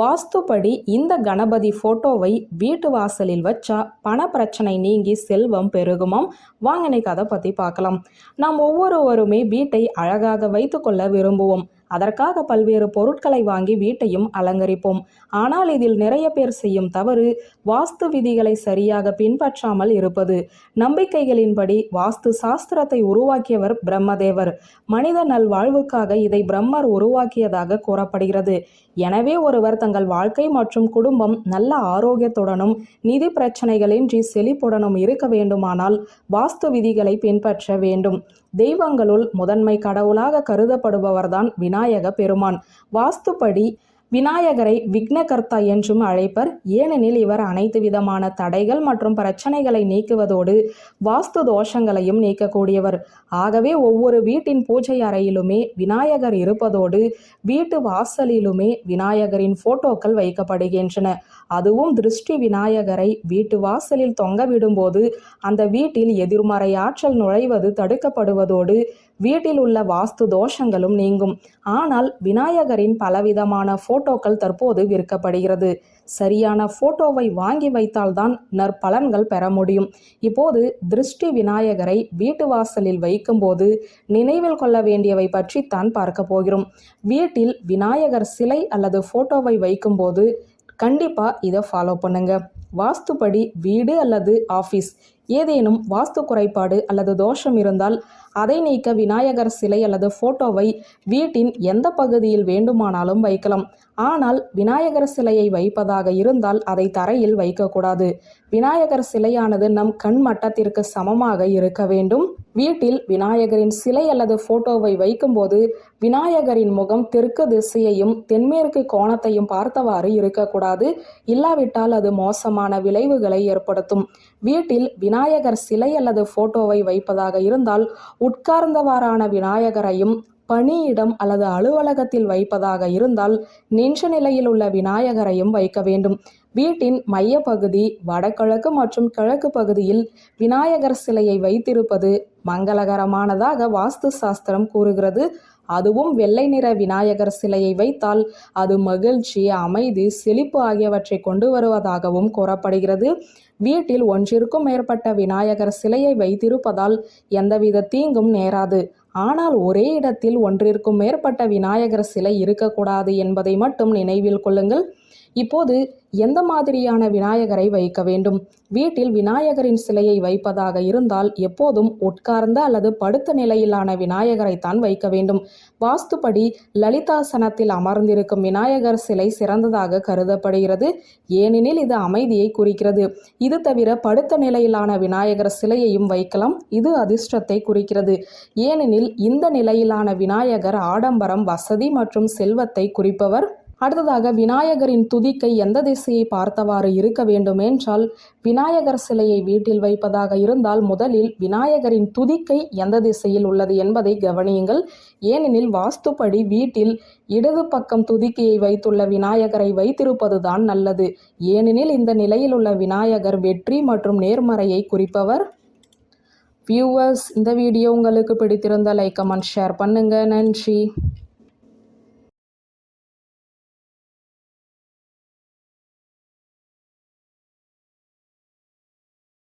வாஸ்துப்படி இந்த கணபதி ஃபோட்டோவை வீட்டு வாசலில் வச்சா பண பிரச்சனை நீங்கி செல்வம் பெருகுமாம். வாங்க இன்னைக்கு அதை பற்றி பார்க்கலாம். நாம் ஒவ்வொருவருமே வீட்டை அழகாக வைத்துக்கொள்ள விரும்புவோம். அதற்காக பல்வேறு பொருட்களை வாங்கி வீட்டையும் அலங்கரிப்போம். ஆனால் இதில் நிறைய பேர் செய்யும் தவறு வாஸ்து விதிகளை சரியாக பின்பற்றாமல் இருப்பது. நம்பிக்கைகளின்படி வாஸ்து சாஸ்திரத்தை உருவாக்கியவர் பிரம்மதேவர். மனித நல்வாழ்வுக்காக இதை பிரம்மர் உருவாக்கியதாக கூறப்படுகிறது. எனவே ஒருவர் தங்கள் வாழ்க்கை மற்றும் குடும்பம் நல்ல ஆரோக்கியத்துடனும் நிதி பிரச்சனைகளின்றி செழிப்புடனும் இருக்க வேண்டுமானால் வாஸ்து விதிகளை பின்பற்ற வேண்டும். தெய்வங்களுள் முதன்மை கடவுளாக கருதப்படுபவர்தான் விநாயக பெருமான். வாஸ்துப்படி விநாயகரை விக்னகர்த்தா என்றும் அழைப்பர். ஏனெனில் இவர் அனைத்து விதமான தடைகள் மற்றும் பிரச்சனைகளை நீக்குவதோடு வாஸ்து தோஷங்களையும் நீக்கக்கூடியவர். ஆகவே ஒவ்வொரு வீட்டின் பூஜை அறையிலுமே விநாயகர் இருப்பதோடு வீட்டு வாசலிலுமே விநாயகரின் போட்டோக்கள் வைக்கப்படுகின்றன. அதுவும் திருஷ்டி விநாயகரை வீட்டு வாசலில் தொங்க விடும்போது அந்த வீட்டில் எதிர்மறை ஆற்றல் நுழைவது தடுக்கப்படுவதோடு வீட்டில் உள்ள வாஸ்து தோஷங்களும் நீங்கும். ஆனால் விநாயகரின் பலவிதமான போட்டோக்கள் தற்போது விற்கப்படுகிறது. சரியான போட்டோவை வாங்கி வைத்தால்தான் நற்பலன்கள் பெற முடியும். இப்போது திருஷ்டி விநாயகரை வீட்டு வாசலில் வைக்கும்போது நினைவில் கொள்ள வேண்டியவை பற்றித்தான் பார்க்க போகிறோம். வீட்டில் விநாயகர் சிலை அல்லது போட்டோவை வைக்கும்போது கண்டிப்பாக இதை ஃபாலோ பண்ணுங்க. வாஸ்துப்படி வீடு அல்லது ஆஃபீஸ் ஏதேனும் வாஸ்து குறைபாடு அல்லது தோஷம் இருந்தால் அதை நீக்க விநாயகர் சிலை அல்லது ஃபோட்டோவை வீட்டின் எந்த பகுதியில் வேண்டுமானாலும் வைக்கலாம். ஆனால் விநாயகர் சிலையை வைப்பதாக இருந்தால் அதை தரையில் வைக்கக்கூடாது. விநாயகர் சிலையானது நம் கண் மட்டத்திற்கு சமமாக இருக்க வேண்டும். வீட்டில் விநாயகரின் சிலை அல்லது போட்டோவை வைக்கும்போது விநாயகரின் முகம் தெற்கு திசையையும் தென்மேற்கு கோணத்தையும் பார்த்தவாறு இருக்கக்கூடாது. இல்லாவிட்டால் அது மோசமான விளைவுகளை ஏற்படுத்தும். வீட்டில் விநாயகர் சிலை அல்லது போட்டோவை வைப்பதாக இருந்தால் உட்கார்ந்தவாறான விநாயகரையும் பணியிடம் அல்லது அலுவலகத்தில் வைப்பதாக இருந்தால் நின்ற நிலையில் உள்ள விநாயகரையும் வைக்க வேண்டும். வீட்டின் மையப்பகுதி வடகிழக்கு மற்றும் கிழக்கு பகுதியில் விநாயகர் சிலையை வைத்திருப்பது மங்களகரமானதாக வாஸ்து சாஸ்திரம் கூறுகிறது. அதுவும் வெள்ளை நிற விநாயகர் சிலையை வைத்தால் அது மகிழ்ச்சி அமைதி செழிப்பு ஆகியவற்றை கொண்டு வருவதாகவும் கூறப்படுகிறது. வீட்டில் ஒன்றிற்கும் மேற்பட்ட விநாயகர் சிலையை வைத்திருப்பதால் எந்தவித தீங்கும் நேராது. ஆனால் ஒரே இடத்தில் ஒன்றிற்கும் மேற்பட்ட விநாயகர் சிலை இருக்கக்கூடாது என்பதை மட்டும் நினைவில் கொள்ளுங்கள். இப்போது எந்த மாதிரியான விநாயகரை வைக்க வேண்டும்? வீட்டில் விநாயகரின் சிலையை வைப்பதாக இருந்தால் எப்போதும் உட்கார்ந்த அல்லது படுத்த நிலையிலான விநாயகரைத்தான் வைக்க வேண்டும். வாஸ்துப்படி லலிதாசனத்தில் அமர்ந்திருக்கும் விநாயகர் சிலை சிறந்ததாக கருதப்படுகிறது. ஏனெனில் இது அமைதியை குறிக்கிறது. இது தவிர படுத்த நிலையிலான விநாயகர் சிலையையும் வைக்கலாம். இது அதிர்ஷ்டத்தை குறிக்கிறது. ஏனெனில் இந்த நிலையிலான விநாயகர் ஆடம்பரம் வசதி மற்றும் செல்வத்தை குறிப்பவர். அடுத்ததாக விநாயகரின் துதிக்கை எந்த திசையை பார்த்தவாறு இருக்க வேண்டும் என்றால் விநாயகர் சிலையை வீட்டில் வைப்பதாக இருந்தால் முதலில் விநாயகரின் துதிக்கை எந்த திசையில் உள்ளது என்பதை கவனியுங்கள். ஏனெனில் வாஸ்துப்படி வீட்டில் இடது பக்கம் துதிக்கையை வைத்துள்ள விநாயகரை வைத்திருப்பதுதான் நல்லது. ஏனெனில் இந்த நிலையில் உள்ள விநாயகர் வெற்றி மற்றும் நேர்மறையை குறிப்பவர். வியூவர்ஸ் இந்த வீடியோ உங்களுக்கு பிடித்திருந்த லைக் கமெண்ட் ஷேர் பண்ணுங்க. நன்றி.